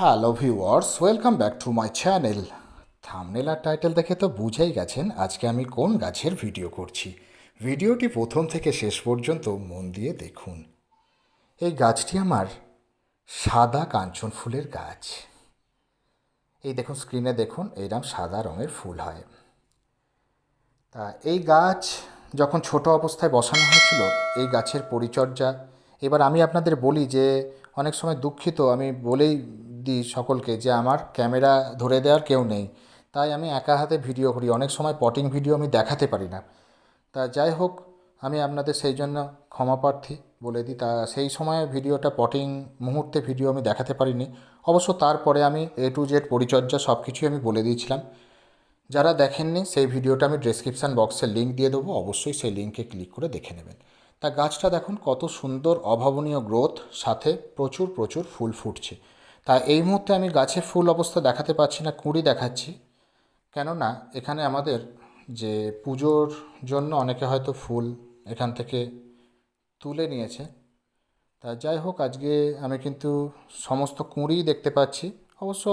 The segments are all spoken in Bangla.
Hello viewers welcome back to my channel thumbnail R title দেখে তো বুঝেই গেছেন আজকে আমি কোন গাছের ভিডিও করছি। ভিডিওটি প্রথম থেকে শেষ পর্যন্ত মন দিয়ে দেখুন। এই গাছটি আমার সাদা কাঞ্চন ফুলের গাছ। এই দেখুন স্ক্রিনে দেখুন এইরকম সাদা রঙের ফুল হয়। তা এই গাছ যখন ছোট অবস্থায় বসানো হয়েছিল, এই গাছের পরিচর্যা, এবার আমি আপনাদের বলি যে, অনেক সময় দুঃখিত, আমি বলেই দিই সকলকে যে আমার ক্যামেরা ধরে দেওয়ার কেউ নেই। তাই আমি একা হাতে ভিডিও করি, অনেক সময় পটিং ভিডিও আমি দেখাতে পারি না। তা যাই হোক, আমি আপনাদের সেই জন্য ক্ষমা প্রার্থী বলে দিই। তা সেই সময় ভিডিওটা পটিং মুহূর্তে ভিডিও আমি দেখাতে পারিনি। অবশ্য তারপরে আমি এ টু জেড পরিচর্যা সব কিছুই আমি বলে দিয়েছিলাম। যারা দেখেননি, সেই ভিডিওটা আমি ডেসক্রিপশান বক্সে লিঙ্ক দিয়ে দেবো। অবশ্যই সেই লিঙ্কে ক্লিক করে দেখে নেবেন। তা গাছটা দেখুন, কত সুন্দর, অভাবনীয় গ্রোথ সাথে প্রচুর প্রচুর ফুল ফুটছে। তা এই মুহূর্তে আমি গাছে ফুল অবস্থা দেখাতে পাচ্ছি না, কুঁড়ি দেখাচ্ছি। কেননা এখানে আমাদের যে পুজোর জন্য অনেকে হয়তো ফুল এখান থেকে তুলে নিয়েছে। তা যাই হোক, আজকে আমি কিন্তু সমস্ত কুঁড়িই দেখতে পাচ্ছি। অবশ্য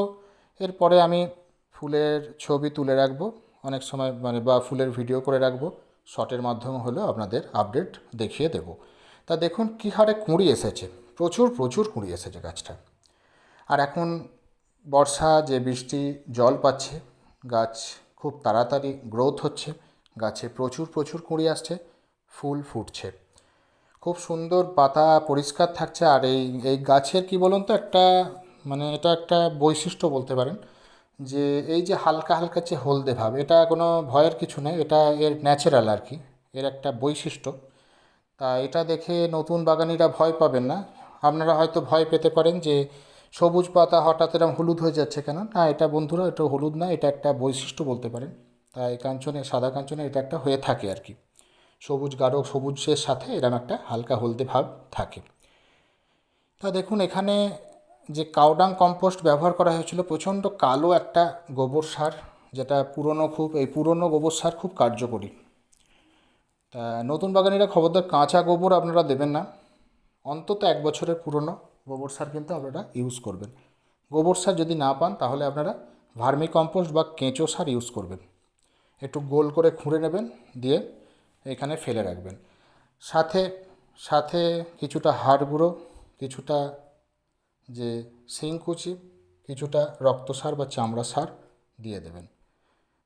এরপরে আমি ফুলের ছবি তুলে রাখব। অনেক সময় মানে বা ফুলের ভিডিও করে রাখব। শর্টের মাধ্যমে হলেও আপনাদের আপডেট দেখিয়ে দেব। তা দেখুন, কী হারে কুঁড়ি এসেছে। প্রচুর প্রচুর কুঁড়ি এসেছে গাছটা আর এখন বর্ষা, যে বৃষ্টি, জল পাচ্ছে, গাছ খুব তাড়াতাড়ি গ্রোথ হচ্ছে, গাছে প্রচুর প্রচুর কুঁড়ি আসছে, ফুল ফুটছে। খুব সুন্দর পাতা পরিষ্কার থাকছে, আর এই এই গাছের কি বলুন তো, একটা মানে এটা একটা বৈশিষ্ট্য বলতে পারেন, যে এই যে হালকা হালকা যে হলদে ভাব, এটা কোনো ভয়ের কিছু নেই, এটা এর ন্যাচারাল আর কি, এর একটা বৈশিষ্ট্য। তা এটা দেখে নতুন বাগানিরা ভয় পাবেন না। আপনারা হয়তো ভয় পেতে পারেন যে সবুজ পাতা হঠাৎ এরকম হলুদ হয়ে যাচ্ছে কেন? না, এটা বন্ধুরা, এটা হলুদ না, এটা একটা বৈশিষ্ট্য বলতে পারেন। তাই কাঞ্চনে, সাদা কাঞ্চনে এটা একটা হয়ে থাকে আর কি। সবুজ গাঢ়, সবুজের সাথে এরকম একটা হালকা হলদে ভাব থাকে। তা দেখুন, এখানে যে কাউডাং কম্পোস্ট ব্যবহার করা হয়েছিল, প্রচণ্ড কালো একটা গোবর সার, যেটা পুরনো খুব, এই পুরনো গোবর সার খুব কার্যকরী। তা নতুন বাগানিরা খবরদার কাঁচা গোবর আপনারা দেবেন না। অন্তত এক বছরের পুরনো। গোবর সার কিন্তু আপনারা ইউজ করবেন। গোবর সার যদি না পান, তাহলে আপনারা ভার্মি কম্পোস্ট বা কেঁচো সার ইউজ করবেন। একটু গোল করে খুঁড়ে নেবেন, দিয়ে এখানে ফেলে রাখবেন। সাথে সাথে কিছুটা হাড় গুঁড়ো, কিছুটা যে শিংকুচি, কিছুটা রক্ত সার বা চামড়া সার দিয়ে দেবেন।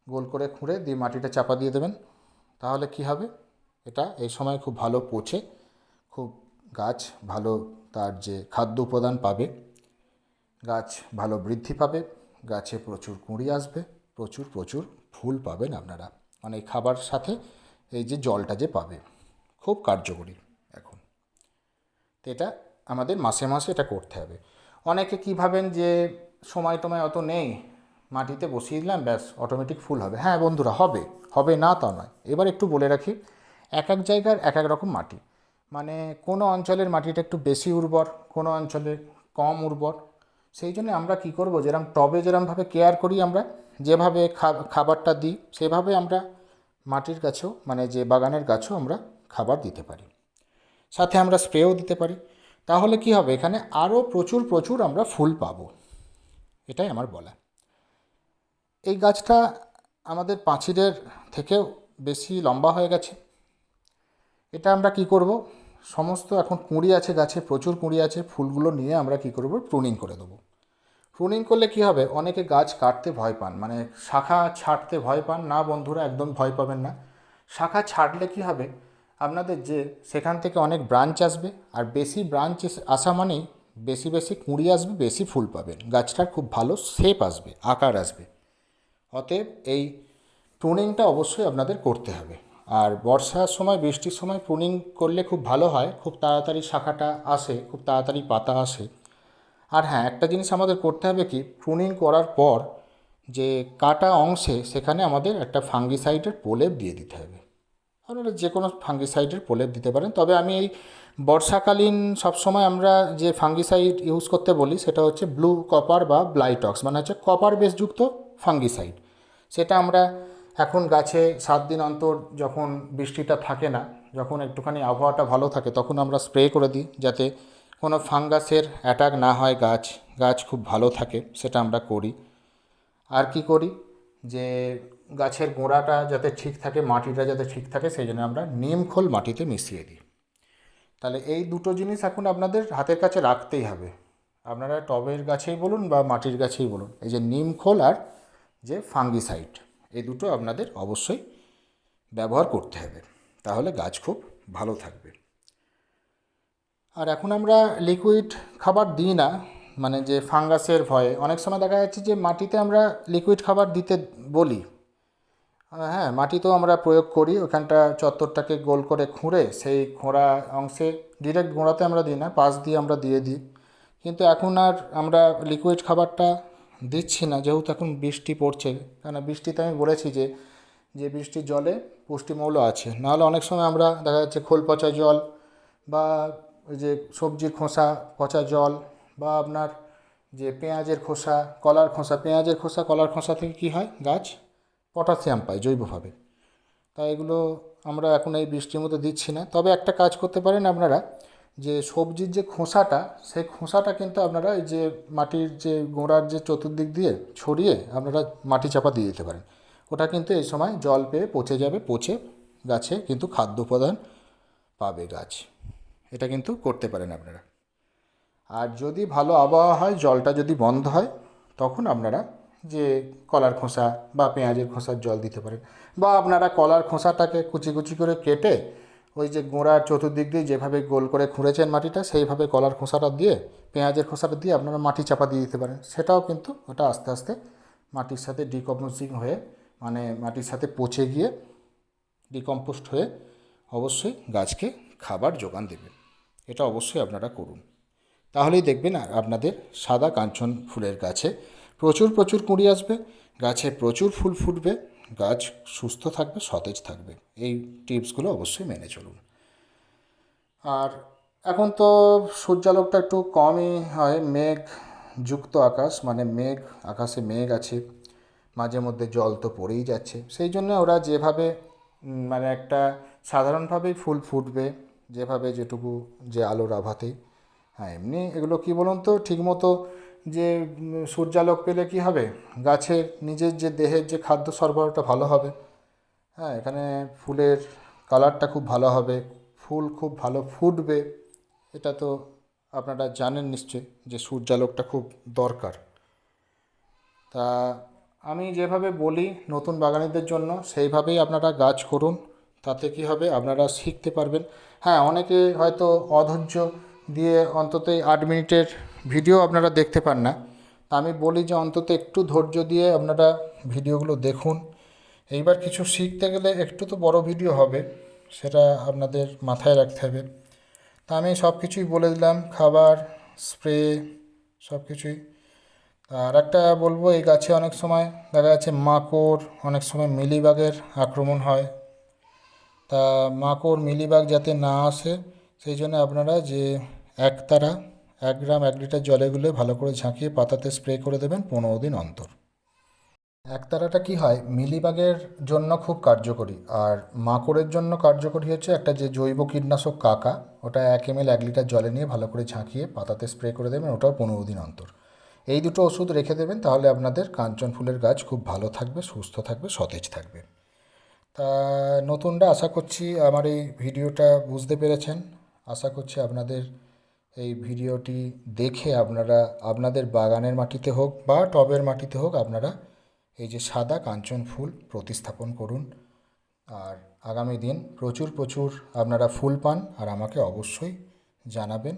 গোল করে খুঁড়ে দিয়ে মাটিটা চাপা দিয়ে দেবেন। তাহলে কি হবে? এটা এই সময় খুব ভালো পচে, খুব গাছ ভালো যে খাদ্য উপাদান পাবে, গাছ ভালো বৃদ্ধি পাবে, গাছে প্রচুর কুঁড়ি আসবে, প্রচুর প্রচুর ফুল পাবেন আপনারা। মানে খাবার সাথে এই যে জলটা যে পাবে, খুব কার্যকরী এখন। তো এটা আমাদের মাসে মাসে এটা করতে হবে। অনেকে কী ভাবেন যে সময় টময় অত নেই, মাটিতে বসিয়ে দিলাম, ব্যাস অটোমেটিক ফুল হবে। হ্যাঁ বন্ধুরা, হবে। হবে না তা নয়। এবার একটু বলে রাখি, এক এক জায়গার এক এক রকম মাটি। মানে কোনো অঞ্চলের মাটিটা একটু বেশি উর্বর, কোনো অঞ্চলে কম উর্বর। সেই জন্য আমরা কী করব যেরকম টবে যেরমভাবে কেয়ার করি আমরা, যেভাবে খাবারটা দিই, সেভাবে আমরা মাটির গাছেও মানে যে বাগানের গাছও আমরা খাবার দিতে পারি। সাথে আমরা স্প্রেও দিতে পারি। তাহলে কি হবে, এখানে আরও প্রচুর প্রচুর আমরা ফুল পাবো। এটাই আমার বলা। এই গাছটা আমাদের পাঁচিলের থেকেও বেশি লম্বা হয়ে গেছে। এটা আমরা কি করব সমস্ত এখন কুঁড়ি আছে, গাছে প্রচুর কুঁড়ি আছে, ফুলগুলো নিয়ে আমরা কি করব? প্রুনিং করে দেবো। প্রুনিং করলে কি হবে? অনেকে গাছ কাটতে ভয় পান মানে শাখা ছাড়তে ভয় পান। না বন্ধুরা, একদম ভয় পাবেন না। শাখা ছাড়লে কি হবে? আপনাদের যে সেখান থেকে অনেক ব্রাঞ্চ আসবে, আর বেশি ব্রাঞ্চ আসা মানেই বেশি বেশি কুঁড়ি আসবে, বেশি ফুল পাবেন। গাছটার খুব ভালো শেপ আসবে, আকার আসবে। অতএব এই প্রুনিংটা অবশ্যই আপনাদের করতে হবে। আর বর্ষার সময়, বৃষ্টির সময় প্রুনিং করলে খুব ভালো হয়। খুব তাড়াতাড়ি শাখাটা আসে, খুব তাড়াতাড়ি পাতা আসে। আর হ্যাঁ একটা জিনিস আমাদের করতে হবে কি প্রুনিং করার পর যে কাটা অংশে সেখানে আমাদের একটা ফাঙ্গিসাইডের প্রলেপ দিয়ে দিতে হবে। আপনারা যে কোনো ফাঙ্গিসাইডের প্রলেপ দিতে পারেন। তবে আমি এই বর্ষাকালীন সবসময় আমরা যে ফাঙ্গিসাইড ইউজ করতে বলি, সেটা হচ্ছে ব্লু কপার বা ব্লাইটক্স মানে হচ্ছে কপার বেসযুক্ত ফাঙ্গিসাইড সেটা আমরা এখন গাছে সাত দিন অন্তর যখন বৃষ্টিটা থাকে না, যখন একটুখানি আবহাওয়াটা ভালো থাকে, তখন আমরা স্প্রে করে দিই যাতে কোনো ফাঙ্গাসের অ্যাটাক না হয় গাছ গাছ খুব ভালো থাকে, সেটা আমরা করি। আর কি করি? যে গাছের গোড়াটা যাতে ঠিক থাকে, মাটিটা যাতে ঠিক থাকে, সেই জন্য আমরা নিম খোল মাটিতে মিশিয়ে দিই। তাহলে এই দুটো জিনিস এখন আপনাদের হাতের কাছে রাখতেই হবে। আপনারা টবের গাছেই বলুন বা মাটির গাছেই বলুন, এই যে নিম খোল আর যে ফাঙ্গিসাইড। এই দুটো আপনাদের অবশ্যই ব্যবহার করতে হবে। তাহলে গাছ খুব ভালো থাকবে। আর এখন আমরা লিকুইড খাবার দিই না মানে যে ফাঙ্গাসের ভয়ে। অনেক সময় দেখা যাচ্ছে যে মাটিতে আমরা লিকুইড খাবার দিতে বলি। হ্যাঁ মাটিতেও আমরা প্রয়োগ করি। ওখানটা চত্বরটাকে গোল করে খুঁড়ে সেই খোঁড়া অংশে ডিরেক্ট গোড়াতে আমরা দিই না, পাশ দিয়ে আমরা দিয়ে দিই। কিন্তু এখন আর আমরা লিকুইড খাবারটা দিচ্ছি না, যেহেতু এখন বৃষ্টি পড়ছে। কেন বৃষ্টিতে আমি বলেছি যে যে বৃষ্টির জলে পুষ্টিমৌল আছে। নাহলে অনেক সময় আমরা দেখা যাচ্ছে খোল পচা জল বা ওই যে সবজির খোসা, পচা জল বা আপনার যে পেঁয়াজের খোসা, কলার খোসা, পেঁয়াজের খোসা, কলার খোসা থেকে কী হয়? গাছ পটাশিয়াম পায় জৈবভাবে। তাই এগুলো আমরা এখন এই বৃষ্টির মধ্যে দিচ্ছি না। তবে একটা কাজ করতে পারেন আপনারা। যে সবজির যে খোসাটা, সেই খোসাটা কিন্তু আপনারা এই যে মাটির যে গোড়ার যে চতুর্দিক দিয়ে ছড়িয়ে আপনারা মাটি চাপা দিয়ে দিতে পারেন। ওটা কিন্তু এই সময় জল পেয়ে পচে যাবে, পচে গাছে কিন্তু খাদ্য উপাদান পাবে গাছ। এটা কিন্তু করতে পারেন আপনারা। আর যদি ভালো আবহাওয়া হয়, জলটা যদি বন্ধ হয়, তখন আপনারা যে কলার খোসা বা পেঁয়াজের খোসার জল দিতে পারেন। বা আপনারা কলার খোসাটাকে কুচি কুচি করে কেটে ওই যে গোড়ার চতুর্দিক দিয়ে যেভাবে গোল করে খুঁড়েছেন মাটিটা, সেইভাবে কলার খোসাটা দিয়ে, পেঁয়াজের খোসাটা দিয়ে আপনারা মাটি চাপা দিয়ে দিতে পারেন। সেটাও কিন্তু ওটা আস্তে আস্তে মাটির সাথে ডিকম্পোজিং হয়ে মানে মাটির সাথে পচে গিয়ে ডিকম্পোস্ট হয়ে অবশ্যই গাছকে খাবার যোগান দেবে এটা অবশ্যই আপনারা করুন। তাহলেই দেখবেন আপনাদের সাদা কাঞ্চন ফুলের গাছে প্রচুর প্রচুর কুঁড়ি আসবে, গাছে প্রচুর ফুল ফুটবে। গাছ সুস্থ থাকবে, সতেজ থাকবে। এই টিপসগুলো অবশ্যই মেনে চলুন। আর এখন তো সূর্যালোকটা একটু কমই হয়, মেঘ যুক্ত আকাশ মানে মেঘ, আকাশে মেঘ আছে, মাঝে মধ্যে জল তো পড়েই যাচ্ছে। সেই জন্য ওরা যেভাবে মানে একটা সাধারণভাবেই ফুল ফুটবে, যেভাবে যেটুকু যে আলোর আভাতে। হ্যাঁ এমনি এগুলো কী বলুন তো, ঠিকমতো যে সূর্যালোক পেলে কি হবে? গাছের নিজের যে দেহের যে খাদ্য সরবরাহটা ভালো হবে। হ্যাঁ এখানে ফুলের কালারটা খুব ভালো হবে। ফুল খুব ভালো ফুটবে। এটা তো আপনারা জানেন নিশ্চয়ই যে সূর্যালোকটা খুব দরকার। তা আমি যেভাবে বলি নতুন বাগানীদের জন্য, সেইভাবেই আপনারা গাছ করুন। তাতে কি হবে? আপনারা শিখতে পারবেন। হ্যাঁ অনেকে হয়তো অধৈর্য দিয়ে অন্তত আট মিনিটের ভিডিও আপনারা দেখতে পান না। তা আমি বলি যে অন্তত একটু ধৈর্য দিয়ে আপনারা ভিডিওগুলো দেখুন। এইবার কিছু শিখতে গেলে একটু তো বড় ভিডিও হবে, সেটা আপনাদের মাথায় রাখতে হবে। তা আমি সব কিছুই বলে দিলাম, খাবার, স্প্রে, সব কিছুই। আর একটা বলব, এই গাছে অনেক সময় দেখা যাচ্ছে মাকড়, অনেক সময় মিলিবাগের আক্রমণ হয়। তা মাকড়, মিলিবাগ যাতে না আসে, সেই জন্য আপনারা যে একতারা এক গ্রাম এক লিটার জলে গুলে ভালো করে ঝাঁকিয়ে পাতাতে স্প্রে করে দেবেন পনেরো দিন অন্তর। একতারাটা কি হয়? মিলিবাগের জন্য খুব কার্যকরী। আর মাকড়ের জন্য কার্যকরী হচ্ছে একটা যে জৈব কীটনাশক কাকা, ওটা এক এম এল এক লিটার জলে নিয়ে ভালো করে ঝাঁকিয়ে পাতাতে স্প্রে করে দেবেন, ওটাও পনেরো দিন অন্তর। এই দুটো ওষুধ রেখে দেবেন, তাহলে আপনাদের কাঞ্চন ফুলের গাছ খুব ভালো থাকবে, সুস্থ থাকবে, সতেজ থাকবে। তা নতুনরা আশা করছি আমার এই ভিডিওটা বুঝতে পেরেছেন। আশা করছি আপনাদের এই ভিডিওটি দেখে আপনারা, আপনাদের বাগানের মাটিতে হোক বা টবের মাটিতে হোক, আপনারা এই যে সাদা কাঞ্চন ফুল প্রতিস্থাপন করুন। আর আগামী দিন প্রচুর প্রচুর আপনারা ফুল পান আর আমাকে অবশ্যই জানাবেন।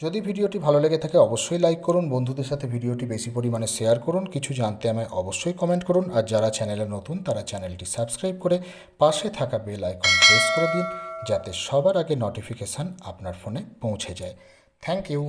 যদি ভিডিওটি ভালো লেগে থাকে অবশ্যই লাইক করুন, বন্ধুদের সাথে ভিডিওটি বেশি পরিমাণে শেয়ার করুন, কিছু জানতে আমায় অবশ্যই কমেন্ট করুন। আর যারা চ্যানেলে নতুন, তারা চ্যানেলটি সাবস্ক্রাইব করে পাশে থাকা বেল আইকন প্রেস করে দিন। যাতে সবার আগে নোটিফিকেশান আপনার ফোনে পৌঁছে যায়। Thank you